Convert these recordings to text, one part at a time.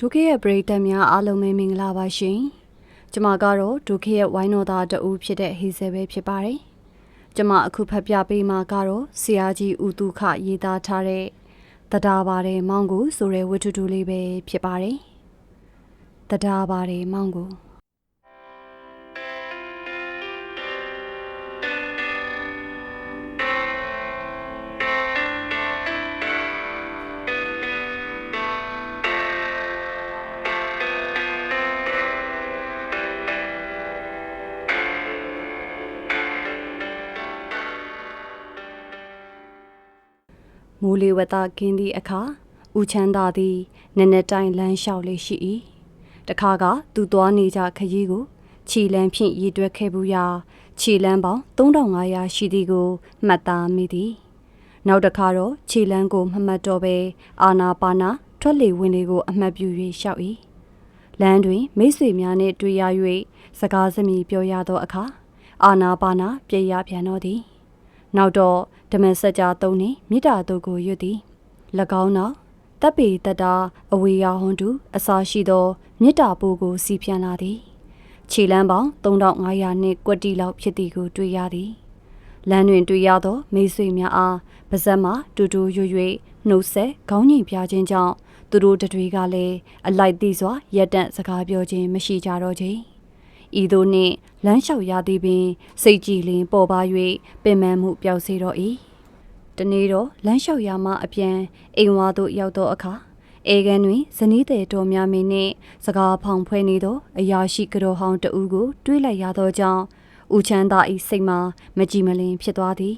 ဒုက္ခရဲ့ပရိသတ်များအားလုံးပဲမင်္ဂလာပါရှင်။ကျွန်မကတော့ဒုက္ခရဲ့ဝိုင်းတော်သားတဦးဖြစ်တဲ့ဟေဇယ်ပဲဖြစ်ပါတယ်။ကျွန်မအခုဖတ်ပြပေးမှာကတော့ဆရာကြီးဦးတုခရေးသားထားတဲ့တဒါပါတယ်မောင်ကိုဆိုတဲ့ဝတ္ထုတူလေးပဲဖြစ်ပါတယ်။တဒါပါတယ်မောင်ကို မိုးလေဝသကင်းသည့်အခါဦးချမ်းသာသည်နက်နက်တိုင်းလမ်းလျှောက်လေးရှိ၏တခါကသူသွားနေကြခရီးကိုခြီလန်းဖြင့်ရည်တွက်ခဲ့ဘူးရာခြီလန်းပေါင်း3500ရှိသည်ကိုမှတ်သားမိသည်နောက်တစ်ခါတော့ခြီလန်းကိုမမှတ်တော့ပဲအာနာပါနာထွက်လေဝင်လေကိုအမှတ်ပြု၍လျှောက်၏လမ်းတွင် မိတ်ဆွေများနှင့်တွေ့ရ၍စကားစမြည်ပြောရသောအခါအာနာပါနာပြေရပြန်တော့သည် နောက်တော့ဓမ္မစကြာသုံးနှင့်မေတ္တာတို့ကိုရွတ်သည်၎င်းနောက်တပ်ပေတတာအဝေယဟွန်တုအစာရှိသောမေတ္တာပို့ကိုစီပြန်လာသည်ခြေလမ်းပေါင်း3500နှင့်ကွက်တီလောက်ဖြစ်သည်ကိုတွေ့ရသည်လမ်းတွင်တွေ့ရသော မိတ်ဆွေများအားပါဇက်မှတူတူရွရွနှုတ်ဆက်ခေါင်းငိမ်ပြခြင်းကြောင့်သူတို့တတွေကလည်းအလိုက်သိစွာရက်တန့်စကားပြောခြင်းမရှိကြတော့ချေဤသို့နှင့် လမ်းလျှောက်ရသည်ပင် စိတ်ကြည်လင်ပေါ်ပါ၍ပင်ပန်းမှုပျောက်စေတော့၏တနေ့တော့လမ်းလျှောက်ရမှအပြန်အိမ်ဝါသို့ရောက်သောအခါအေကန်တွင်ဇနီးတဲ့တော်များမင်းနှင့်စကားဖောင်ဖွဲနေသောအရာရှိကတော်ဟောင်းတဦးကို တွေးလိုက်ရသောကြောင့်ဦးချမ်းသာ၏စိတ်မှာမကြည်မလင်ဖြစ်သွားသည်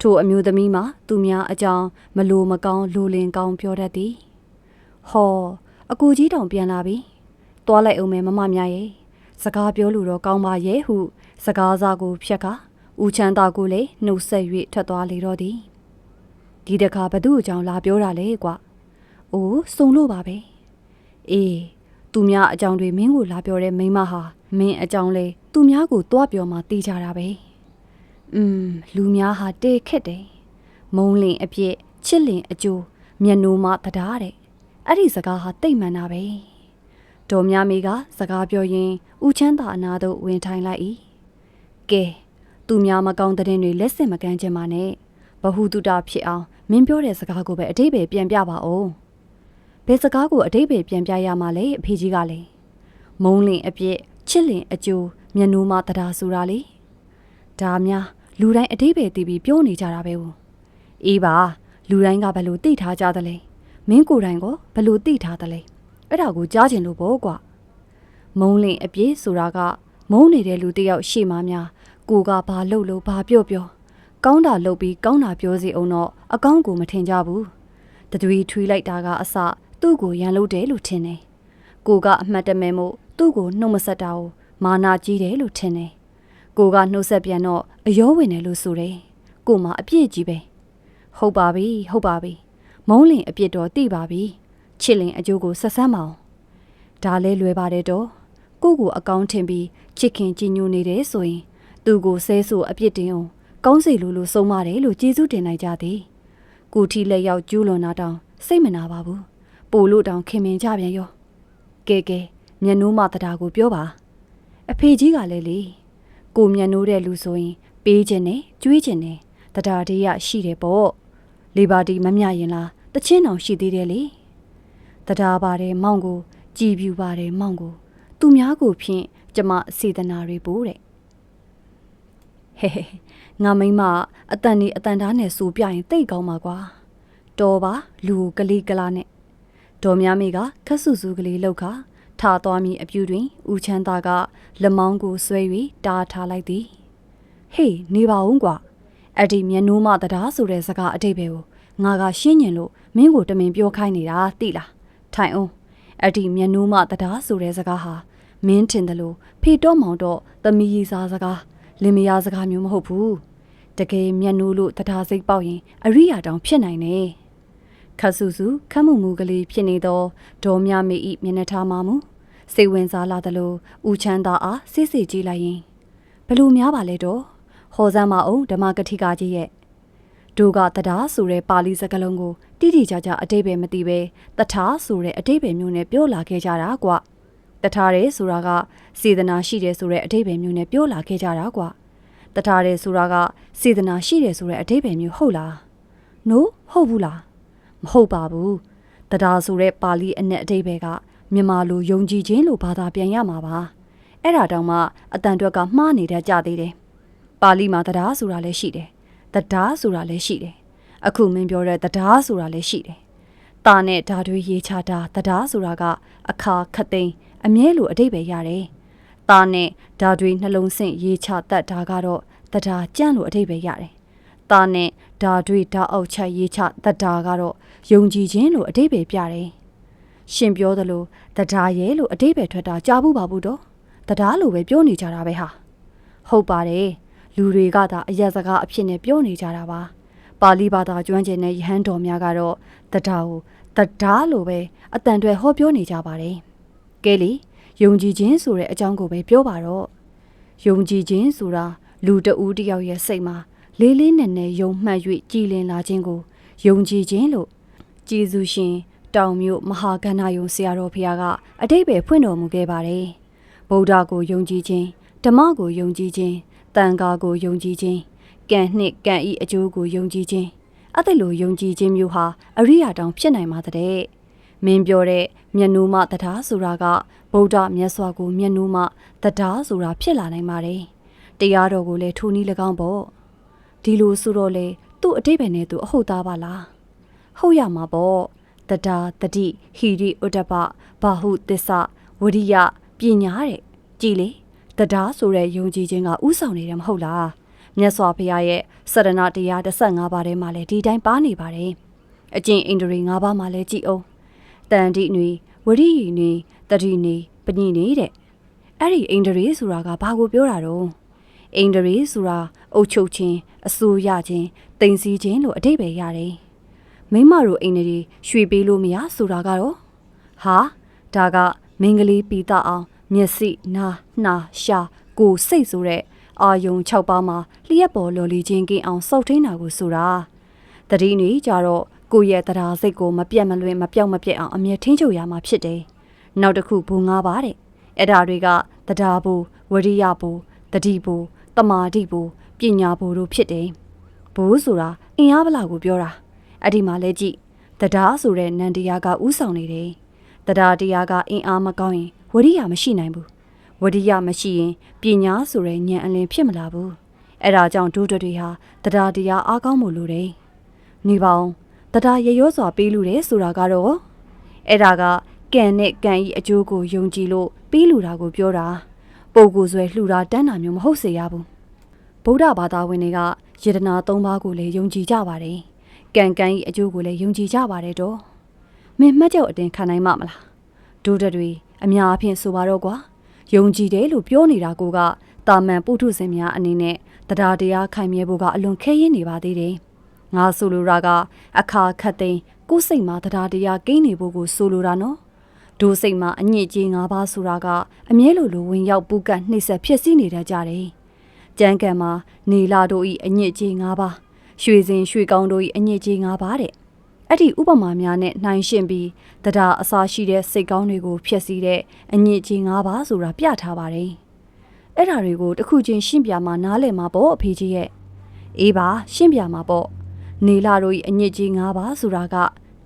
ထိုအမျိုးသမီးမှာသူများအကြောင်းမလိုမကောင်းလိုလင်ကောင်းပြောတတ်သည်ဟောအကူကြီးတောင်ပြန်လာပြီသွားလိုက်အောင်မယ်မမများရဲ့ စကားပြောလို့တော့ကောင်းပါရဲ့ဟုစကားစားကိုဖြက်ကဦးချမ်းသာကိုလည်းနှုတ်ဆက်၍ထွက်သွားလေတော့သည်ဒီတခါဘသူ့အကြောင်းလာပြောတာလေကွာအိုးစုံလို့ပါပဲအေးသူများအကြောင်းတွေမင်းကိုလာပြောတဲ့မိန်းမဟာမင်းအကြောင်းလေသူများကိုတွားပြောမှသိကြတာပဲอืมလူများဟာတေခက်တယ်မုံလင်အပြစ်ချစ်လင်အကျိုးမျက်နှိုးမှတရားတဲ့အဲ့ဒီစကားဟာတိတ်မှန်တာပဲ ဒေါ်များမေက စကားပြောရင်းဦးချမ်းသာအနာသို့ဝင်ထိုင်လိုက်၏ကဲသူများမကောင်းတဲ့တွေလက်စင်မကမ်းခြင်းပါနဲ့ဘဟုတုတဖြစ်အောင်မင်းပြောတဲ့စကားကိုပဲအတိတ်ပဲပြန်ပြပါဦးဘယ်စကားကိုအတိတ်ပဲပြန်ပြရမှာလဲအဖေကြီးကလည်းမုံလင်အပြစ်ချစ်လင်အကျိုးမျက်နှိုးမှတရားဆိုတာလေဒါများလူတိုင်းအတိတ်ပဲတည်ပြီးပြောနေကြတာပဲဟုတ်အေးပါလူတိုင်းကဘယ်လိုသိထားကြသလဲမင်းကိုယ်တိုင်ကဘယ်လိုသိထားသလဲ အဲ့ဒါကိုကြားချင်လို့ပေါ့ကွာမုံလင်အပြည့်ဆိုတာက မုံနေတဲ့လူတစ်ယောက်ရှေ့မှာများကိုကဘာလှုပ်လို့ဘာပြော့ပြော့ကောင်းတာလုပ်ပြီးကောင်းတာပြောစီအောင်တော့အကောင်းကိုမထင်ကြဘူးတသွေးထွေးလိုက်တာကအစသူ့ကိုရန်လို့တယ်လို့ထင်တယ်ကိုကအမှတ်တမဲမို့သူ့ကိုနှုတ်မဆက်တာကိုမာနာကြီးတယ်လို့ထင်တယ်ကိုကနှုတ်ဆက်ပြန်တော့အယောဝင်တယ်လို့ဆိုတယ်ကိုမှအပြည့်ကြီးပဲဟုတ်ပါပြီဟုတ်ပါပြီမုံးလင်အပြစ်တော့သိပါပြီ ချစ်လင်အကျိုးကိုဆက်ဆန်းမအောင်ဒါလဲလွယ်ပါတယ်တော့ကိုကိုအကောင်းထင်ပြီးချစ်ခင်ကြည်ညိုနေတယ်ဆိုရင် သူ့ကိုဆဲဆိုအပြစ်တင်အောင်ကောင်းစီလိုလိုဆုံးမတယ်လို့ကျေးဇူးတင်နိုင်ကြသည်ကိုထီလက်ရောက်ကျူးလွန်တာတောင်စိတ်မနာပါဘူးပို့လို့တောင်ခင်မင်ကြပြန်ရောကဲကဲမျက်နှိုးမတရားကိုပြောပါ အဖေကြီးကလည်းလေကိုမျက်နှိုးတဲ့လူဆိုရင် ပေးခြင်းနဲ့ကျွေးခြင်းနဲ့တရားတရားရှိတယ်ပေါ့လေပါတီမမြရင်လားတချင်းတောင်ရှိသေးတယ်လေ တရားပါတယ်မောင်ကို ကြည်ပြူပါတယ်မောင်ကို သူများကိုဖြင့်ကျမစေတနာတွေပို့တဲ့ဟဲဟဲငါမိမအတန်ဒီအတန်သားနဲ့စူပြရင်တိတ်ကောင်းပါကွာတော်ပါလူကလေးကလာနဲ့ဒေါ်များမေကခက်ဆူဆူကလေးလောက်ခါထားသွားမိအပြူတွင်ဦးချမ်းသာကလက်မောင်းကိုဆွဲ၍တားထားလိုက်သည်ဟေးနေပါဦးကွာအဲ့ဒီမျက်နှိုးမတရားဆိုတဲ့စကားအတိတ်ပဲကိုငါကရှင်းညင်လို့မင်းကိုတမင်ပြောခိုင်းနေတာသိလား ထိုင်အောင်အဲ့ဒီမျက်နှိုးမတရားဆိုတဲ့စကားဟာမင်းထင်တယ်လို့ဖေတော့မောင်တော့သမီးရီစားစကားလင်မယားစကားမျိုးမဟုတ်ဘူးတကယ်မျက်နှိုးလို့တရားစိတ်ပေါက်ရင်အရိယာတောင်ဖြစ်နိုင်တယ်ခတ်ဆူဆူခတ်မှုမူကလေးဖြစ်နေသောဒေါ်မြမေဤမျက်နှာထားမှမူစိတ်ဝင်စားလာသလိုဦးချမ်းသာအားစစ်စစ်ကြည့်လိုက်ရင်ဘလို့များပါလဲတော့ဟောစမ်းမအောင်ဓမ္မကတိကကြီးရဲ့ တို့ကတရားဆိုတဲ့ပါဠိစကားလုံးကိုတိတိကျကျအတိတ်ပဲမသိပဲတထာဆိုတဲ့အတိတ်ပဲမျိုးနဲ့ပြောလာခဲ့ကြတာကွတထာရဲဆိုတာကစေတနာရှိတယ်ဆိုတဲ့အတိတ်ပဲမျိုးနဲ့ပြောလာခဲ့ကြတာကွတထာရဲဆိုတာကစေတနာရှိတယ်ဆိုတဲ့အတိတ်ပဲမျိုးဟုတ်လားနို့ဟုတ်ဘူးလားမဟုတ်ပါဘူးတရားဆိုတဲ့ပါဠိအ내အတိတ်ပဲကမြန်မာလိုယုံကြည်ခြင်းလို့ဘာသာပြန်ရမှာပါအဲ့ဒါတောင်မှအတန်တွက်ကမှားနေတတ်ကြသေးတယ်ပါဠိမှာတရားဆိုတာလည်းရှိတယ် တရားဆိုတာလည်းရှိတယ်အခုမင်းပြောတဲ့တရားဆိုတာလည်းရှိတယ်တာနဲ့ဓာတွေရေးချတာတရားဆိုတာက အခါခတ်သိမ်းအမြဲလိုအတိတ်ပဲရတယ်တာနဲ့ဓာတွေနှလုံးဆင့်ရေးချတတ်တာကတော့တရားကြန့်လိုအတိတ်ပဲရတယ်တာနဲ့ဓာတွေဓာအောက်ချက်ရေးချတတ်တာကတော့ယုံကြည်ခြင်းလိုအတိတ်ပဲပြတယ်ရှင်ပြောသလိုတရားရဲ့လို့အတိတ်ပဲထွက်တာကြားဘူးပါဘူးတော့တရားလိုပဲပြောနေကြတာပဲဟာဟုတ်ပါတယ် လူတွေကသာအရက်စကားအဖြစ်နဲ့ပြောနေကြတာပါပါဠိဘာသာကျွမ်းကျင်တဲ့ယဟန်တော်များကတော့တရားကိုတရားလိုပဲအတန်တွေဟောပြောနေကြပါတယ်ကဲလေယုံကြည်ခြင်းဆိုတဲ့အကြောင်းကိုပဲပြောပါတော့ယုံကြည်ခြင်းဆိုတာလူတဦးတယောက်ရဲ့စိတ်မှာလေးလေးနက်နက်ယုံမှတ်၍ကြည်လင်လာခြင်းကိုယုံကြည်ခြင်းလို့ကျေးဇူးရှင်တောင်မြို့မဟာကဏ္ဍယုံဆရာတော်ဖခင်ကအတိတ်ပဲဖွင့်တော်မူခဲ့ပါတယ်ဗုဒ္ဓကိုယုံကြည်ခြင်းဓမ္မကိုယုံကြည်ခြင်း တန်ခါကိုယုံကြည်ခြင်းကံနှင့်ကံဤအကျိုးကိုယုံကြည်ခြင်းအဲ့ဒါလိုယုံကြည်ခြင်းမျိုးဟာအရိယာတောင်ဖြစ်နိုင်ပါတဲ့မင်းပြောတဲ့မျက်နှာမတရားဆိုတာကဗုဒ္ဓမြတ်စွာကိုမျက်နှာမတရားဆိုတာဖြစ်လာနိုင်ပါတယ်တရားတော်ကိုလည်းထိုနည်း၎င်းပေါ့ဒီလိုဆိုတော့လေသူ့အတိတ်ပဲနဲ့သူအဟုတ်သားပါလားဟုတ်ရမှာပေါ့တတာတတိဟိရိဥဒ္ဒပဘာဟုသစ္စာဝရိယပညာတဲ့ကြည်လေ တရားဆိုတဲ့ယုံကြည်ခြင်းကဥဆောင်နေတယ်မဟုတ်လားမြတ်စွာဘုရားရဲ့စရဏတရား15ပါးထဲမှာလည်းဒီတိုင်းပါနေပါတယ်အကျင့်ဣန္ဒြေ5ပါးမှာလည်းကြည်အောင်တန်တိနွေဝရိယနွေတတိနွေပညိနေတဲ့အဲ့ဒီဣန္ဒြေဆိုတာကဘာကိုပြောတာတော့ဣန္ဒြေဆိုတာအုတ်ချုပ်ခြင်းအစိုးရခြင်းတိမ်စီခြင်းလို့အတိတ်ပဲရတယ်မိမတို့ဣန္ဒြေရွှေပေးလို့မရဆိုတာကတော့ဟာဒါကမင်္ဂလိပီတာအောင် မျက်စိနာနှာရှာကိုယ်စိတ်ဆိုတဲ့အာယုံ6ပါးမှာလျှက်ပေါ်လော်လီချင်းကင်းအောင်စောက်ထင်းတာကိုဆိုတာတတိနေကြတော့ကိုယ့်ရဲ့တရားစိတ်ကိုမပြတ်မလွင်မပြောက်မပြက်အောင်အမြဲထင်းချုပ်ရမှာဖြစ်တယ်နောက်တစ်ခုဘူငါးပါတဲ့အဲ့ဒါတွေကတရားဘူဝရိယဘူတတိဘူတမာတိဘူပညာဘူတို့ဖြစ်တယ်ဘူဆိုတာအင်အားဗလာကိုပြောတာအဲ့ဒီမှာလဲကြည့်တရားဆိုတဲ့နန္တရားကဥဆောင်နေတယ်တရားတရားကအင်အားမကောင်းရင် ဝရိယမရှိနိုင်ဘူးဝရိယမရှိရင်ပညာဆိုတဲ့ဉာဏ်အလင်းဖြစ်မလာဘူးအဲ့ဒါကြောင့်ဒုဒတွေဟာတရားတရားအားကောင်းမှုလိုတယ်နေပါအောင်တရားရရောစွာပေးလူတယ်ဆိုတာကတော့အဲ့ဒါကကံနဲ့ကံဤအကျိုးကိုယုံကြည်လို့ပေးလူတာကိုပြောတာပုံကိုယ်ဆွဲလှူတာတန်းတာမျိုးမဟုတ်စေရဘူးဗုဒ္ဓဘာသာဝင်တွေကယတနာ၃ပါးကိုလည်းယုံကြည်ကြပါတယ်ကံကံဤအကျိုးကိုလည်းယုံကြည်ကြပါတယ်တော့မင်းမှတ်ကြောက်အတင်ခံနိုင်မှာမလားဒုဒတွေ အများအပြားဆိုပါတော့ကွာယုံကြည်တယ်လို့ပြောနေတာကိုကတာမန်ပုထုဇဉ်များအနေနဲ့တရားတရားခိုင်မြဲဖို့ကအလွန်ခဲရင်းနေပါသေးတယ်ငါဆိုလိုတာကအခါခတ်သိမ်းကိုယ်စိတ်မှာတရားတရားကိန်းနေဖို့ကိုဆိုလိုတာနော်ဒိုးစိတ်မှာအညစ်အကြေး၅ပါးဆိုတာကအမြဲလိုလိုဝင်ရောက်ပူကတ်နှိမ့်ဆက်ဖြစ်စီနေတတ်ကြတယ်ကြမ်းကံမှာနေလာတို့ဤအညစ်အကြေး၅ပါးရွှေစင်ရွှေကောင်းတို့ဤအညစ်အကြေး၅ပါးတဲ့အဲ့ဒီဥပမာများနဲ့နှိုင်းရှင်းပြီး တရားအစာရှိတဲ့စိတ်ကောင်းတွေကိုဖျက်ဆီးတဲ့အညစ်အကြေး၅ပါးဆိုတာပြထားပါတယ်။အဲ့ဓာတွေကိုတစ်ခုချင်းရှင်းပြမှာနားလည်မှာပေါ့အဖေကြီးရဲ့။အေးပါရှင်းပြမှာပေါ့။နေလာတို့ဤအညစ်အကြေး၅ပါးဆိုတာက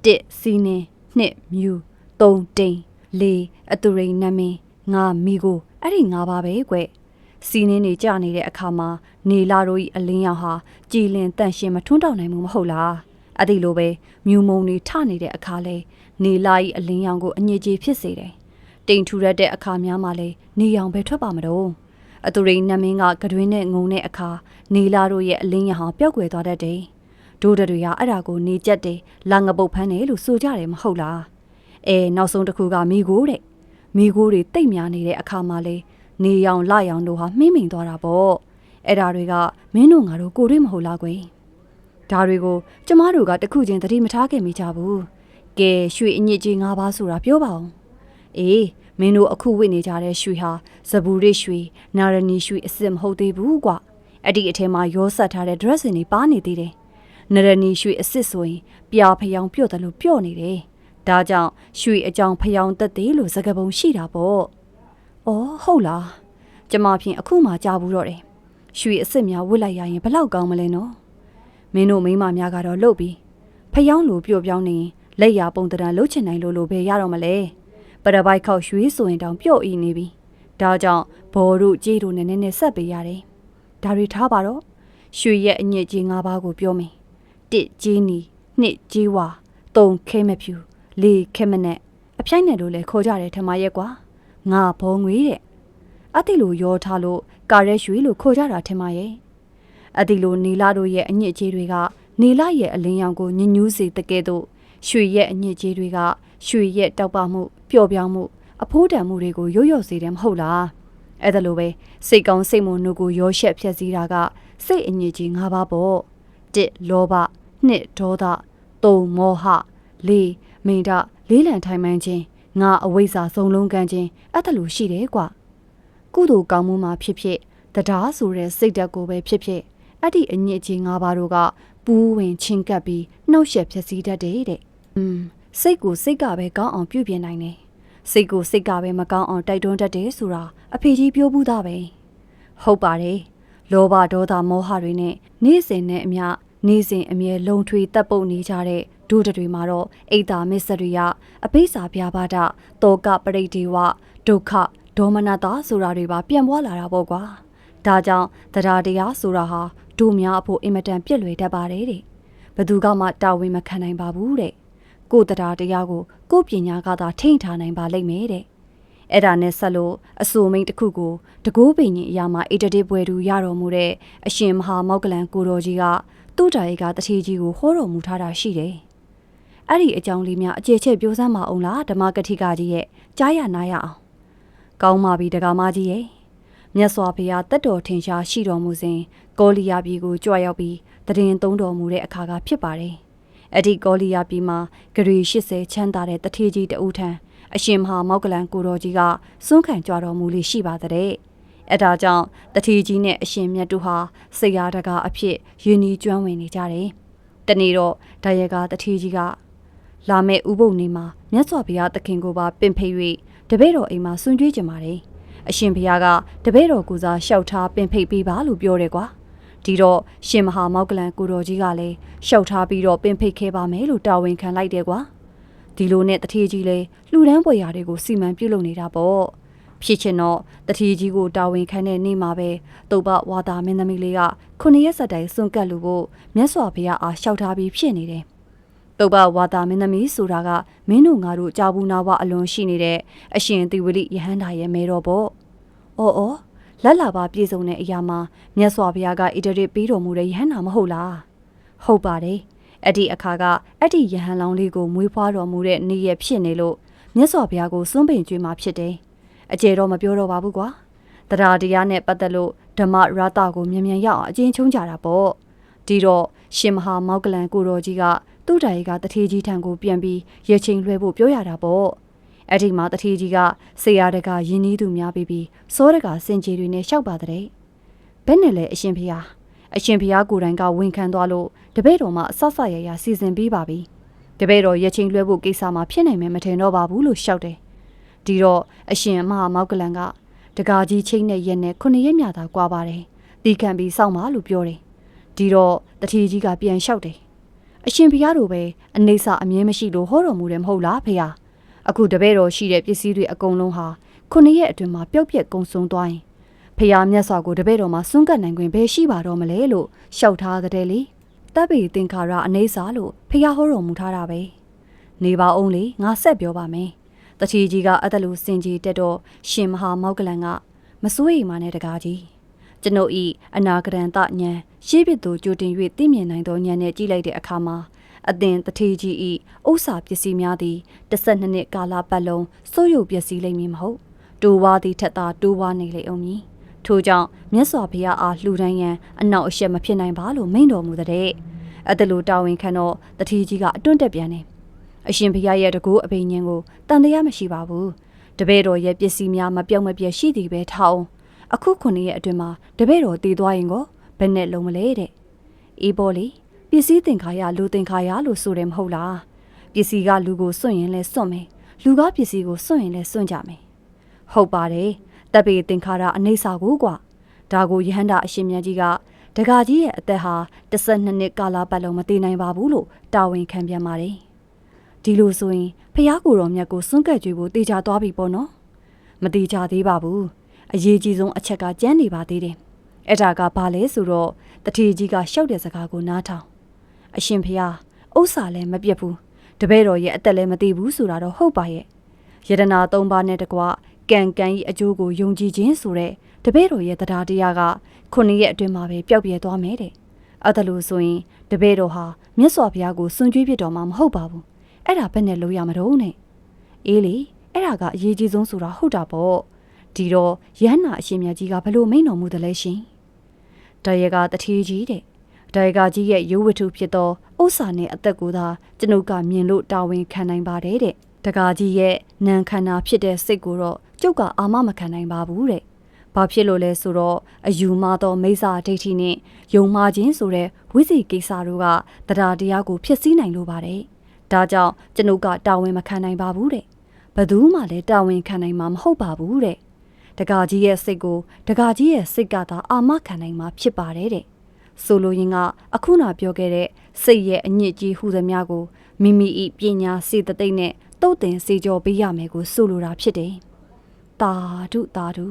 1စီးနှင်း2မြူ3တိန်4အတူရိန်နမင်း5မိကိုအဲ့ဒီ၅ပါးပဲကွ။စီးနှင်းနေကြနေတဲ့အခါမှာနေလာတို့ဤအလင်းရောင်ဟာကြည်လင်တန့်ရှင်းမထွန်းတောက်နိုင်မှုမဟုတ်လား။အဲ့ဒီလိုပဲမြူမုံတွေထနေတဲ့အခါလဲ နေလာဤအလင်းရောင်ကိုအညစ်အကြေးဖြစ်စေတယ်။တိမ်ထူရက်တဲ့အခါများမှာလဲနေရောင်ပဲထွက်ပါမတော့။အတူရိနမင်းကကတွင်းနဲ့ငုံတဲ့အခါနေလာတို့ရဲ့အလင်းရောင်ဟာပျောက်ကွယ်သွားတတ်တယ်။ဒိုးတွေကအဲ့ဒါကိုနေကြက်တယ်လာငပုတ်ဖမ်းတယ်လို့ဆိုကြတယ်မဟုတ်လား။အဲနောက်ဆုံးတစ်ခုကမိကိုတဲ့။မိကိုတွေတိတ်များနေတဲ့အခါမှာလဲနေရောင်လရောင်တို့ဟာမှိမ့်မိန်သွားတာပေါ့။အဲ့ဒါတွေကမင်းတို့ငါတို့ကိုတွေ့မဟုတ်လားကွယ်။ဒါတွေကိုကျမတို့ကတခုချင်းသတိမထားခင်မိကြဘူး ကဲရွှေအညစ်ကြေး၅ပါးဆိုတာပြောပါဦးအေးမင်းတို့အခုဝတ်နေကြတဲ့ရွှေဟာဇဘူရစ်ရွှေနာရနီရွှေအစ်စ်မဟုတ်သေးဘူးကွအဲ့ဒီအထဲမှာရောဆက်ထားတဲ့ dressing တွေပါနေသေးတယ်နရနီရွှေအစ်စ်ဆိုရင်ပြာဖျောင်ပြုတ်တယ်လို့ပြော့နေတယ်ဒါကြောင့်ရွှေအကြောင်ဖျောင်သက်သေးလို့စကားပုံရှိတာပေါ့အော်ဟုတ်လားကျမဖြင့်အခုမှကြားဘူးတော့တယ်ရွှေအစ်စ်များဝစ်လိုက်ရရင်ဘလောက်ကောင်းမလဲနော်မင်းတို့မိန်းမများကတော့လှုပ်ပြီးဖျောင်းလိုပြော့ပြောင်းနေရင် လက်ရပုံတရံလှုပ်ချင်နိုင်လို့လို့ပဲရတော့မလဲပရပိုက်ခောက်ရွှေဆိုရင်တောင်ပြော့ဤနေပြီဒါကြောင့်ဘော်တို့ကြေးတို့နဲ့နည်းနည်းဆက်ပေးရတယ်ဒါတွေထားပါတော့ရွှေရဲ့အညစ်အကြေး၅ပါးကိုပြောမယ်တစ်ကြေးနီနှစ်ကြေးဝါသုံးခဲမဖြူလေးခဲမနဲ့အပြိုင်နဲ့လို့လဲခေါ်ကြတယ်ထမရဲ့ကွာငါဘောငွေတဲ့အတိလိုရောထားလို့ကာရဲရွှေလို့ခေါ်ကြတာထင်ပါရဲ့အတိလိုနေလာတို့ရဲ့အညစ်အကြေးတွေကနေလာရဲ့အလင်းရောင်ကိုညှဉ်းညူးစေတကဲ့သို့ ရွှေရဲ့အညစ်အကြေးတွေကရွှေရဲ့တောက်ပမှုပျော့ပြောင်းမှုအဖိုးတန်မှုတွေကိုရွရွစေတယ်မဟုတ်လားအဲ့ဒါလိုပဲစိတ်ကောင်းစိတ်မွန်တို့ကိုရောရှက်ဖြက်စီးတာကစိတ်အညစ်အကြေး၅ပါးပေါ့တစ်လောဘနှစ်ဒေါသသုံးမောဟလေးမိန်ဒလေးလံထိုင်မှန်းခြင်းငါအဝိဇ္ဇာစုံလုံးကန်းခြင်းအဲ့ဒါလိုရှိတယ်ကွာကုသိုလ်ကောင်းမှုမှာဖြစ်ဖြစ်တရားဆိုတဲ့စိတ်ဓာတ်ကိုပဲဖြစ်ဖြစ်အဲ့ဒီအညစ်အကြေး၅ပါးတို့ကပူးဝင်ချင်းကပ်ပြီးနှောက်ယှက်ဖြစ်စီတတ်တယ်တဲ့။ อืมစိတ်ကိုစိတ်ကပဲကောင်းအောင်ပြုပြင်နိုင်တယ်။စိတ်ကိုစိတ်ကပဲမကောင်းအောင်တိုက်တွန်းတတ်တယ်ဆိုတာအဖေကြီးပြောဘူးသားပဲ။ဟုတ်ပါတယ်။လောဘဒေါသမောဟတွေနဲ့နေ့စဉ်နဲ့အမျှနေ့စဉ်အမြဲလုံထွေတပ်ပုတ်နေကြတဲ့ဒုတွေမှာတော့အိတ်တာမစ္စရိယအပိစာပြာပါဒတောကပရိဒေဝဒုက္ခဒေါမနတာဆိုတာတွေပါပြန်ပွားလာတာပေါ့ကွာဒါကြောင့်တရားတရားဆိုတာဟာဒုများအဖို့အင်မတန်ပြည့်လွယ်တတ်ပါတယ်တဲ့ဘသူကမှတာဝန်မခံနိုင်ပါဘူးတဲ့ ကိုယ်တရားတရားကိုကိုယ်ပညာကသာထိန်းထားနိုင်ပါလိမ့်မယ်တဲ့အဲ့ဒါနဲ့ဆက်လို့အဆိုမိန်တစ်ခုကိုတကိုးပင်ကြီးအရာမှာအေတတိပွဲသူရတော်မူတဲ့အရှင်မဟာမောက္ကလန်ကိုတော်ကြီးကသူ့တာရီကတထေကြီးကိုဟောတော်မူထားတာရှိတယ်။အဲ့ဒီအကြောင်းလေးများအကျေချက်ပြောစမ်းပါအောင်လားဓမ္မကတိကကြီးရဲ့ကြားရနာရအောင်။ကောင်းပါပြီဒကာမကြီးရဲ့မြတ်စွာဘုရားတတ်တော်ထင်ရှားရှိတော်မူစဉ်ကောလီယာပြည်ကိုကြွရောက်ပြီးတည်င်းသုံးတော်မူတဲ့အခါကဖြစ်ပါတယ်။ အဲ့ဒီကောလီယာပြည်မှာဂရီ80ချမ်းသာတဲ့တထေကြီးတဦးထံအရှင်မဟာမောက္ကလန်ကိုတော်ကြီးကစွန့်ခံကြွတော်မူလိရှိပါတဲ့။အဲဒါကြောင့်တတိကြီးနဲ့အရှင်မြတ်တို့ဟာစိတ်အားတကားအဖြစ်ယဉ်ဤကျွမ်းဝင်နေကြတယ်။တနေ့တော့ဒယကတတိကြီးကလာမဲ့ဥပုပ်နေမှာမြတ်စွာဘုရားသခင်ကိုပါပင်ဖိတ်၍တပည့်တော်အိမ်မှာဆွံ့ကြွေးကြပါတယ်။အရှင်ဘုရားကတပည့်တော်ကိုစားလျှောက်ထားပင်ဖိတ်ပေးပါလို့ပြောတယ်ကွာ။ ဒီတော့ရှင်မဟာမောက္ကလန်ကိုတော်ကြီးကလည်းလျှောက်ထားပြီးတော့ပင်ဖိတ်ခဲ့ပါမယ်လို့တာဝန်ခံလိုက်တယ်ကွာ။ဒီလိုနဲ့တတိကြီးလည်းလှူဒန်းပွဲရာတွေကိုစီမံပြုလုပ်နေတာပေါ့။ဖြစ်ချင်တော့တတိကြီးကိုတာဝန်ခံတဲ့နေ့မှာပဲတုပ်ပဝါတာမင်းသမီးလေးကခုနှစ်ရက်ဆက်တိုင်စွန့်ကပ်လူဖို့မြတ်စွာဘုရားအားလျှောက်ထားပြီးဖြစ်နေတယ်။တုပ်ပဝါတာမင်းသမီးဆိုတာကမင်းတို့ငါတို့ကြာဘူးနာဝအလွန်ရှိနေတဲ့အရှင်သီဝလိယဟန္တာရဲ့မဲတော်ပေါ့။အော်အော် လက်လာပါပြေဆုံးတဲ့အရာမှာမြတ်စွာဘုရားကဣတရစ်ပြီးတော်မူတဲ့ယဟန္တာမဟုတ်လား။ဟုတ်ပါတယ်။အဲ့ဒီအခါကအဲ့ဒီယဟန်လောင်းလေးကိုမွေးဖွားတော်မူတဲ့နေ့ရက်ဖြစ်နေလို့မြတ်စွာဘုရားကိုစွန့်ပင်ကြွေးมาဖြစ်တယ်။အကျေတော့မပြောတော့ပါဘူးကွာတရားတရားနဲ့ပတ်သက်လို့ဓမ္မရတကိုမြန်မြန်ရအောင်အကျဉ်းချုံးကြတာပေါ့ဒီတော့ရှင်မဟာမောက်ကလန်ကိုတော်ကြီးကသူ့တိုင်ကတထေကြီးထံကိုပြန်ပြီးရချင်းလွှဲဖို့ပြောရတာပေါ့ အဲ့ဒီမှာတထေကြီးကဆေရတကယင်းနီးသူများပြီးပြီးစောတကစင်ကြီးတွေနဲ့ရှောက်ပါတဲ့ဘယ်နဲ့လဲအရှင်ဖျားအရှင်ဖျားကိုယ်တိုင်ကဝန်ခံသွားလို့တပည့်တော်မှအဆဆရရစီစဉ်ပြီးပါပြီတပည့်တော်ရချင်းလွှဲဖို့ကိစ္စမှာဖြစ်နိုင်မယ်မထင်တော့ပါဘူးလို့ရှောက်တယ်ဒီတော့အရှင်မဟာမောက်ကလန်ကတကာကြီးချင်းနဲ့ရက်နဲ့ခုနှစ်ရက်မြသာကွာပါတယ်တီးခံပြီးစောင့်ပါလို့ပြောတယ်ဒီတော့တထီကြီးကပြန်လျှောက်တယ်အရှင်ဘုရားတို့ပဲအနေစာအမြဲမရှိလို့ဟောတော်မူတယ်မဟုတ်လားဖေဟာ အခုတပည့်တော်ရှိတဲ့ပစ္စည်းတွေအကုန်လုံးဟာခုနှစ်ရက်အတွင်းမှာပျောက်ပြက်ကုန်ဆုံးသွားရင်ဖះမြတ်စွာကိုတပည့်တော်မှာစွန့်ကပ်နိုင်ခွင့်ဘယ်ရှိပါတော့မလဲလို့ရှောက်ထားတဲ့လေတပ်ပေသင်္ခါရအနေစာလို့ဖះဟောတော်မူထားတာပဲနေပါအောင်လေငါဆက်ပြောပါမယ်တချီကြီးကအသက်လူစင်ကြီးတက်တော့ရှင်မဟာမောက်ကလန်ကမစိုးရိမ်ပါနဲ့တကားကြီးကျွန်ုပ်ဤအနာဂရန်တညံရှေးပစ်သူကြိုတင်၍သိမြင်နိုင်သောညံနဲ့ကြည့်လိုက်တဲ့အခါမှာ အသင်တထေကြီးဤဥစ္စာပစ္စည်းများသည်12နှစ်ကာလပတ်လုံးစိုးရုပ်ပစ္စည်းလိမ့်မည်မဟုတ်တိုးဝါသည်ထက်သာတိုးဝါနေလိမ့်အောင်မည်ထို့ကြောင့်မြတ်စွာဘုရားအားလှူဒန်းရန်အနောက်အရှက်မဖြစ်နိုင်ပါလို့မိန့်တော်မူတဲ့အတလူတာဝန်ခံတော့တထေကြီးကအတွန့်တက်ပြန်တယ်အရှင်ဘုရားရဲ့တကူအဘိညာဉ်ကိုတန်တရားမရှိပါဘူးတပည့်တော်ရဲ့ပစ္စည်းများမပြောင်းမပြတ်ရှိသည်ပဲထားအောင်အခုခုနှစ်ရက်အတွင်းမှာတပည့်တော်တည်သွားရင်ကိုဘယ်နဲ့လုံးမလဲတဲ့အေးပေါ်လေ ပစ္စည်းသင်္ခါရလူသင်္ခါရလို့ဆိုတယ်မဟုတ်လားပစ္စည်းကလူကိုစွန့်ရင်လဲစွန့်မယ်လူကပစ္စည်းကိုစွန့်ရင်လဲစွန့်ကြမယ်ဟုတ်ပါတယ်တပ်ပေသင်္ခါရအနေစာကိုကွာဒါကိုယဟန္တာအရှင်မြတ်ကြီးကဒကာကြီးရဲ့အသက်ဟာ12နှစ်ကာလပတ်လုံးမတည်နိုင်ပါဘူးလို့တာဝန်ခံပြန်ပါတယ်ဒီလိုဆိုရင်ဖះကိုတော်မြတ်ကိုစွန့်ကပ်ကြွေးဖို့တေချာသွားပြီပေါ့နော်မတေချာသေးပါဘူးအရေးကြီးဆုံးအချက်ကကြမ်းနေပါသေးတယ်အဲ့ဒါကဘာလဲဆိုတော့တထေကြီးကရှောက်တဲ့စကားကိုနားထောင် အရှင်ဖះဥစ္စာလည်းမပြတ်ဘူးတပည့်တော်ရဲ့အသက်လည်းမသေးဘူးဆိုတာတော့ဟုတ်ပါရဲ့ယတနာ၃ပါးနဲ့တကွကံကံဤအကျိုးကိုယုံကြည်ခြင်းဆိုတဲ့တပည့်တော်ရဲ့တရားတရားကခုနှစ်ရက်အတွင်းမှာပဲပျောက်ပြဲသွားမယ်တဲ့အဲ့ဒါလို့ဆိုရင်တပည့်တော်ဟာမြတ်စွာဘုရားကိုစွန့်ကြွေးပြတော်မှာမဟုတ်ပါဘူးအဲ့ဒါဘယ်နဲ့လုပ်ရမလို့နဲ့အေးလေအဲ့ဒါကအရေးကြီးဆုံးဆိုတာဟုတ်တာပေါ့ဒီတော့ရဟန္တာအရှင်မြတ်ကြီးကဘလို့မိန်တော်မူတယ်လဲရှင်တရေကတထေးကြီးတဲ့ ဒိုင်ကာကြီးရဲ့ရိုးဝတ္ထုဖြစ်သောဥစ္စာနဲ့အသက်ကိုသာကျွန်ုပ်ကမြင်လို့တာဝန်ခံနိုင်ပါတယ်တဲ့တကာကြီးရဲ့နံခန္ဓာဖြစ်တဲ့စိတ်ကိုတော့ကျုပ်ကအာမမခံနိုင်ပါဘူးတဲ့ဘာဖြစ်လို့လဲဆိုတော့အယူမသောမိစ္ဆာဒိဋ္ဌိနဲ့ယုံမှားခြင်းဆိုတဲ့ဝိသိကိစ္စတို့ကတရားတရားကိုဖျက်ဆီးနိုင်လို့ပါတယ်ဒါကြောင့်ကျွန်ုပ်ကတာဝန်မခံနိုင်ပါဘူးတဲ့ဘသူမှလည်းတာဝန်ခံနိုင်မှာမဟုတ်ပါဘူးတဲ့တကာကြီးရဲ့စိတ်ကိုတကာကြီးရဲ့စိတ်ကသာအာမခံနိုင်မှာဖြစ်ပါတယ်တဲ့ ဆိုလိုရင်းကအခုနပြောခဲ့တဲ့စိတ်ရဲ့အညစ်အကြေးဟူသမျှကိုမိမိဤပညာစေတသိက်နဲ့တုတ်တင်စေကြောပေးရမယ်ကိုဆိုလိုတာဖြစ်တယ်။တာဓုတာဓု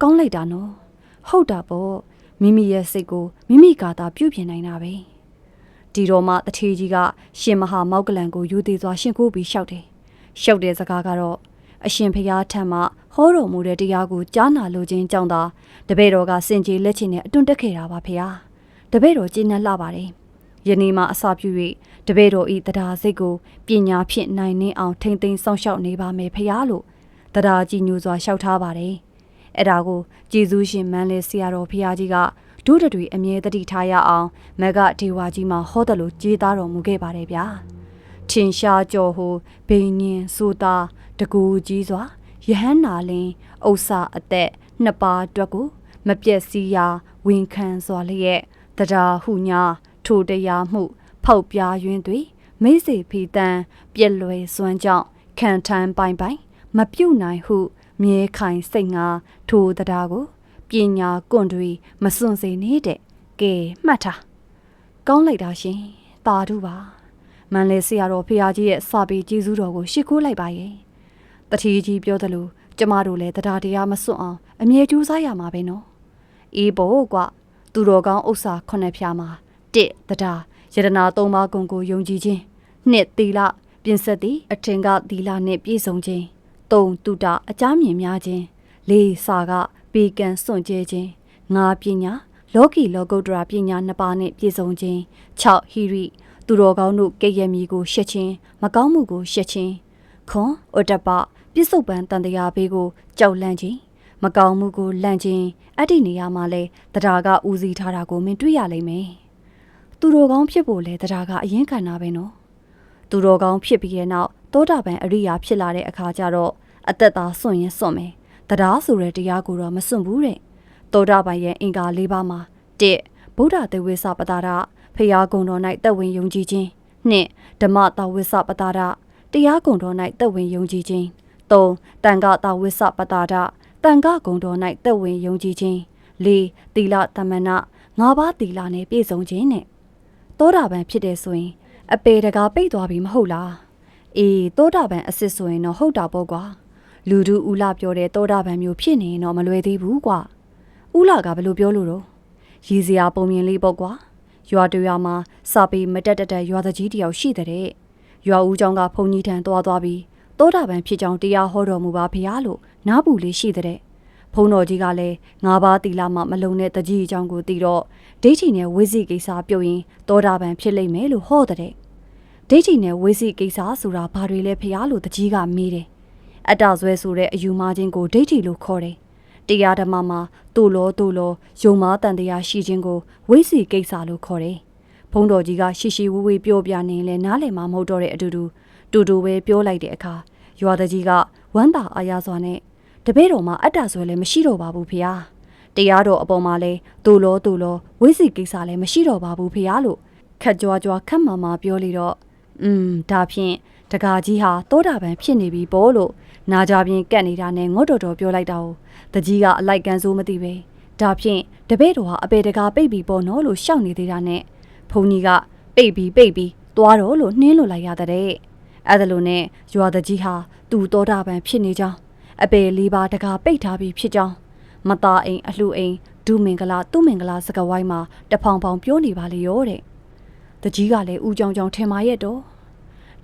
ကောင်းလိုက်တာနော်။ဟုတ်တာပေါ့မိမိရဲ့စိတ်ကိုမိမိကသာပြုပြင်နိုင်တာပဲ။ဒီတော့မှတထေကြီးကရှင်မဟာမောက်ကလန်ကိုယူသေးစွာရှင်ကိုပြီးလျှောက်တယ်။လျှောက်တဲ့စကားကတော့အရှင်ဖျားထံမှဟောတော်မူတဲ့တရားကိုကြားနာလိုခြင်းကြောင့်သာတပည့်တော်ကစင်ကြီးလက်ချင်နဲ့အတွန့်တက်ခဲ့တာပါဖျား။ တပည့်တော်ကျင့်နှက်လာပါတယ်။ယနေ့မှအစာပြု၍တပည့်တော်ဤတရားစိတ်ကိုပညာဖြင့်နိုင်နှင်းအောင်ထိမ့်သိမ်းစောင့်ရှောက်နေပါမယ်ဖရားလို့တရားကြည်ညိုစွာလျှောက်ထားပါတယ်။အဲ့ဒါကိုကျေးဇူးရှင်မန်းလေးဆရာတော်ဖရားကြီးကဒုတတွေအမြဲတတိထားရအောင်မကဒေဝကြီးမှာဟောတယ်လို့ကြေးသားတော်မူခဲ့ပါတယ်ဗျာ။ထင်ရှားကြော်ဟိုဘိန်ညင်ဆိုတာတကူကြီးစွာယဟန္နာလင်းဥစ္စာအသက်နှစ်ပါးအတွက်ကိုမပြည့်စည်ရာဝန်ခံစွာလျက် တရားဟုညာထိုတရားမှု ဖောက်ပြားယွင်းတွေမိစေဖီတန်ပြက်လွယ်စွမ်းကြောင့်ခံထမ်းပိုင်ပိုင်မပြုတ်နိုင်ဟု မြဲခိုင်စိတ်ငါထိုတရားကိုပညာကွန့်တွေမစွန့်စေနေတဲ့ကဲမှတ်ထားကောင်းလိုက်တာရှင်တာဓုပါမန်လေးဆရာတော်ဖရာကြီးရဲ့စာပေကျေးဇူးတော်ကိုရှ िख ိုးလိုက်ပါရဲ့တတိကြီးပြောသလိုကျမတို့လည်းတရားတရားမစွန့်အောင်အမြဲကြိုးစားရမှာပဲနော်အေးဘောကွ သူတော်ကောင်းဥစ္စာခုနှစ်ဖြာမှာ1တရားယတနာ၃ပါးကုံကိုယုံကြည်ခြင်း2သီလပြင်ဆက်သည်အထင်ကသီလနှင့်ပြည့်စုံခြင်း3တုတအကြမြင်များခြင်း4စာကပေကံစွန့်ကြဲခြင်း5ပညာလောကီလောကုတ္တရာပညာနှစ်ပါးနှင့်ပြည့်စုံခြင်း6ဟိရိသူတော်ကောင်းတို့ကဲ့ရဲ့မိကိုရှက်ခြင်းမကောင်းမှုကိုရှက်ခြင်းခွန်ဩတ္တပပြစ္ဆုတ်ပံတန်တရားဘေးကိုကြောက်လန့်ခြင်းမကောင်းမှုကိုလန့်ခြင်း အဲ့ဒီနေရာမှာလဲတရားကဦးစီးထားတာကိုမင်းတွေ့ရလိမ့်မယ်။သူတော်ကောင်းဖြစ်ဖို့လဲတရားကအရင်ခံတာပဲနော်။သူတော်ကောင်းဖြစ်ပြီးရဲ့နောက်သောတာပန်အရိယာဖြစ်လာတဲ့အခါကျတော့အသက်သာစွန့်ရင်စွန့်မယ်။တရားဆိုတဲ့တရားကိုတော့မစွန့်ဘူးတဲ့။သောတာပန်ရဲ့အင်္ဂါ၄ပါးမှာ၁ဗုဒ္ဓသေဝိသပတာရဖရာကုံတော်၌တက်ဝင်ယုံကြည်ခြင်း၂ဓမ္မတာဝိသပတာရတရားကုံတော်၌တက်ဝင်ယုံကြည်ခြင်း၃တန်ခတာဝိသပတာရတ န်ခဂုံတော်၌တက်ဝင်ယုံကြည်ခြင်း၄သီလတမနာ၅ပါးသီလနဲ့ပြည့်စုံခြင်းနဲ့သောတာပန်ဖြစ်တဲ့ဆိုရင် အပေတကာပိတ်သွားပြီမဟုတ်လားအေးသောတာပန်အစ်စ်ဆိုရင်တော့ဟုတ်တာပေါ့ကွာလူတို့ဦးလာပြောတဲ့သောတာပန်မျိုးဖြစ်နေရင်တော့မလွယ်သေးဘူးကွာဦးလာကဘယ်လိုပြောလို့တော့ရည်စရာပုံမြင်လေးပေါ့ကွာရွာတူရွာမှာစာပေမတက်တက်တက်ရွာတကြီးတယောက်ရှိတဲ့ရွာဦးကျောင်းကဘုံကြီးထံသွားသွားပြီးသောတာပန်ဖြစ်ကြောင်းတရားဟောတော်မူပါဖေရလို့ နားပူလေးရှိတဲ့ဖုံတော်ကြီးကလည်းငါးပါးတီလာမှမလုံတဲ့တကြီးအကြောင်းကိုသိတော့ဒိဋ္ဌိနဲ့ဝိဇိကိစ္စပြုတ်ရင်သောတာပန်ဖြစ်လိမ့်မယ်လို့ဟောတဲ့ဒိဋ္ဌိနဲ့ဝိဇိကိစ္စဆိုတာဘာတွေလဲဖေရလို့တကြီးကမေးတယ်အတ္တဇွဲဆိုတဲ့အယူမှားခြင်းကိုဒိဋ္ဌိလို့ခေါ်တယ်တရားဓမ္မမှာတူလောတူလောယုံမားတန်တရားရှိခြင်းကိုဝိစီကိစ္စလို့ခေါ်တယ်။ဘုန်းတော်ကြီးကရှိရှိဝေးဝေးပြောပြနေလဲနားလည်မှာမဟုတ်တော့တဲ့အတူတူတူတူပဲပြောလိုက်တဲ့အခါရွာတကြီးကဝမ်းသာအားရစွာနဲ့ တပည့်တော်မှာအတ္တဆွဲလည်းမရှိတော့ပါဘူးဖေ။တရားတော်အပေါ်မှာလဲတူလောတူလောဝိစီကိစ္စလည်းမရှိတော့ပါဘူးဖေလို့ခက်ကြွားကြွားခက်မာမာပြောလေတော့อืมဒါဖြင့်တကာကြီးဟာသောတာပန်ဖြစ်နေပြီပေါ့လို့နာကြပြင်းကတ်နေတာနဲ့ငေါ့တော်တော်ပြောလိုက်တာ။တကြီးကအလိုက်ကန်စိုးမသိပဲဒါဖြင့်တပည့်တော်ဟာအပေတကာပိတ်ပြီပေါ့နော်လို့ရှောက်နေသေးတာနဲ့ဘုန်းကြီးကပိတ်ပြီးပိတ်ပြီးသွားတော့လို့နှင်းလို့လိုက်ရတဲ့အဲ့ဒါလို့နဲ့ရွာတကြီးဟာသူ့သောတာပန်ဖြစ်နေကြောင်း အပေလေးပါးတကာပိတ်ထားပြီးဖြစ်ကြောင်းမသားအိမ်အလှအိမ်ဒုမင်္ဂလာသူ့မင်္ဂလာစကဝိုင်းမှာတဖောင်ဖောင်ပြောနေပါလေရောတဲ့တကြီးကလည်းဦးကြောင်ကြောင်ထင်ပါရဲ့တော့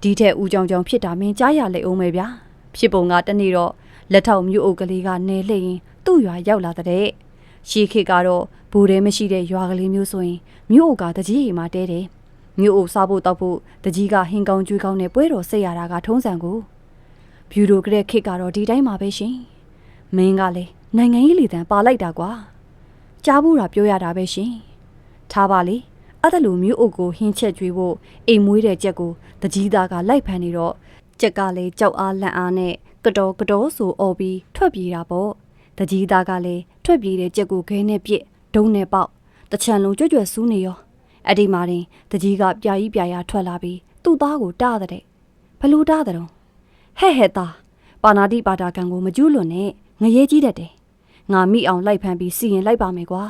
ဒီထက်ဦးကြောင်ကြောင်ဖြစ်တာမင်းကြားရလေအောင်မယ်ဗျာဖြစ်ပုံကတနေ့တော့လက်ထောက်မြို့အုပ်ကလေးကနေလှည့်ရင်သူ့ရွာရောက်လာတဲ့ရှီခေတ်ကတော့ဘူတဲမရှိတဲ့ရွာကလေးမျိုးဆိုရင်မြို့အုပ်ကတကြီးအိမ်မှာတဲတယ်မြို့အုပ်စားဖို့တောက်ဖို့တကြီးကဟင်းကောင်းကျွေးကောင်းနဲ့ပွဲတော်ဆက်ရတာကထုံးစံကို ဗျူရိုကရက်ခေတ်ကတော့ဒီတိုင်းမှာပဲရှင်မင်းကလည်းနိုင်ငံရေးလေတံပါလိုက်တာကွာကြားဘူးတာပြောရတာပဲရှင်ထားပါလေအဲ့ဒါလိုမျိုးအုပ်ကိုဟင်းချက်ကျွေးဖို့အိမ်မွေးတဲ့ကြက်ကိုတကြီးသားကလိုက်ဖန်နေတော့ကြက်ကလည်းကြောက်အားလန့်အားနဲ့ကတော်ကတော်ဆိုអော်ပြီးထွက်ပြေးတာပေါ့တကြီးသားကလည်းထွက်ပြေးတဲ့ကြက်ကိုခဲနဲ့ပြစ်ဒုံနဲ့ပေါက်တချံလုံးကြွကြွဆူးနေရောအဲ့ဒီမှာတင်တကြီးကပြာကြီးပြာရထွက်လာပြီးသူ့သားကိုတားတဲ့ဘလို့တားတဲ့တော့ ဟဲ့ဟဲ့သားပါနာတိပါတာကံကိုမကျူးလွန်နဲ့ငရဲကြီးတတ်တယ်ငါမိအောင်လိုက်ဖမ်းပြီးစီရင်လိုက်ပါမယ်ကွာ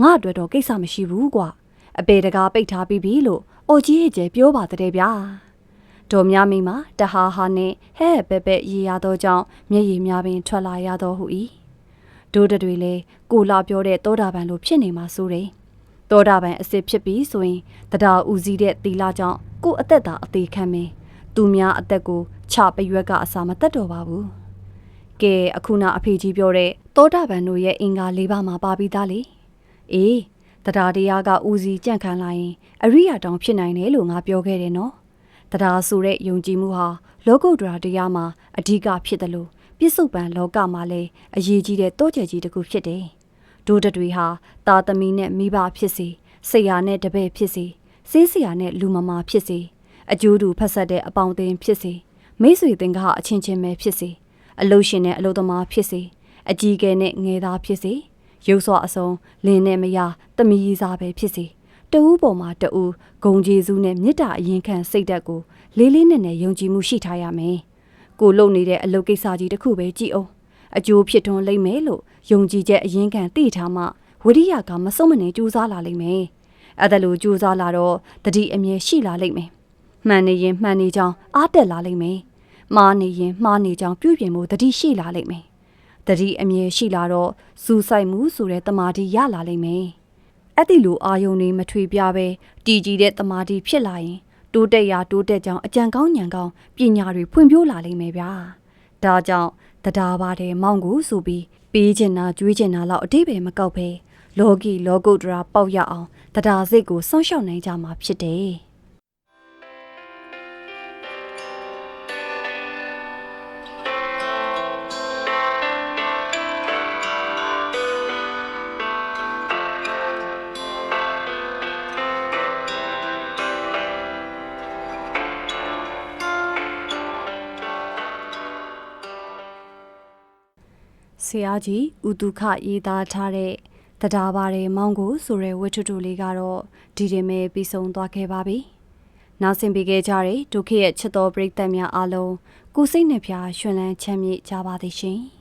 ငါအတွက်တော့ကိစ္စမရှိဘူးကွာအပေတကာပိတ်ထားပြီးပြီလို့အိုကြီးဟဲ့ကျဲပြောပါတဲ့ဗျာတော်များမိမှာတဟာဟာနဲ့ဟဲ့ပဲ့ပဲ့ရေရသောကြောင့်မျက်ရည်များပင်ထွက်လာရသောဟု၏ဒိုးတွေလေကိုလာပြောတဲ့သောတာပန်လိုဖြစ်နေမှာဆိုတယ်သောတာပန်အစ်စ်ဖြစ်ပြီးဆိုရင်တရားဦးစီးတဲ့သီလကြောင့်ကိုအသက်သာအသေးခံမင်းသူများအသက်ကို ချပရွက်ကအစာမတက်တော့ပါဘူးကဲအခုနအဖေကြီးပြောတဲ့သောတာပန်တို့ရဲ့အင်္ဂါ၄ပါးမှာပါပြီးသားလေအေးတရားတရားကဦးစီးကြန့်ခံလာရင်အရိယာတောင်ဖြစ်နိုင်တယ်လို့ငါပြောခဲ့တယ်နော်တရားဆိုတဲ့ယုံကြည်မှုဟာလောကုတ္တရာတရားမှာအဓိကဖြစ်တယ်လို့ပြစ္ဆုတ်ပံလောကမှာလည်းအရေးကြီးတဲ့တောကျယ်ကြီးတစ်ခုဖြစ်တယ်ဒိုးတတွေဟာတာသမီနဲ့မိဘဖြစ်စေဆရာနဲ့တပည့်ဖြစ်စေစေးဆရာနဲ့လူမမာဖြစ်စေအကျိုးတူဖက်ဆက်တဲ့အပေါင်းအသင်းဖြစ်စေ မိတ်ဆွေသင်္ကားအချင်းချင်းပဲဖြစ်စေအလုရှင်နဲ့အလုသမားဖြစ်စေအကြီးကဲနဲ့ငယ်သားဖြစ်စေရုပ်စွာအစုံလင်းနဲ့မယားတမီးစားပဲဖြစ်စေတဦးပေါ်မှာတဦးဂုံကျေးဇူးနဲ့မေတ္တာအရင်ခံစိတ်ဓာတ်ကိုလေးလေးနက်နက်ယုံကြည်မှုရှိထားရမယ်။ကိုလုပ်နေတဲ့အလုပ်ကိစ္စကြီးတစ်ခုပဲကြည့်အောင်အကျိုးဖြစ်ထွန်းလိမ့်မယ်လို့ယုံကြည်ချက်အရင်ခံသိထားမှဝိရိယကမစုံမနေကြိုးစားလာလိမ့်မယ်။အဲ့ဒါလိုကြိုးစားလာတော့တတိအမြဲရှိလာလိမ့်မယ်။မှန်နေရင်မှန်နေကြောင်းအားတက်လာလိမ့်မယ်။ မှားနေရင်မှားနေကြောင်းပြုပြင်မှုတတိရှိလာလိမ့်မယ်။တတိအမြဲရှိလာတော့စူးစိုက်မှုဆိုတဲ့တမာတိရလာလိမ့်မယ်။အဲ့ဒီလိုအာယုန်တွေမထွေပြပဲတည်ကြည်တဲ့တမာတိဖြစ်လာရင်တိုးတက်ရာတိုးတက်ကြောင်းအကြံကောင်းဉာဏ်ကောင်းပညာတွေဖွံ့ဖြိုးလာလိမ့်မယ်ဗျာ။ဒါကြောင့်တရားပါတဲ့မောင်ကိုဆိုပြီးပေးချင်တာကြွေးချင်တာလောက်အတိပယ်မကောက်ပဲလောကီလောကုတ္တရာပေါက်ရအောင်တရားစိတ်ကိုစောင့်ရှောက်နိုင်ကြမှာဖြစ်တယ်။ ဆရာကြီးဥတုခရေးသားထားတဲ့တရားပါတယ်မောင်ကိုဆိုတဲ့ဝတ္ထုတူလေးကတော့ဒီတင်မဲ့ပြီးဆုံးသွားခဲ့ပါပြီ။နောက်ဆင်ပေးခဲ့ကြတဲ့ဒုက္ခရဲ့ချစ်တော်ပရိသတ်များအားလုံးကိုစိတ်နှဖျားရွှင်လန်းချမ်းမြေ့ကြပါသည်ရှင်။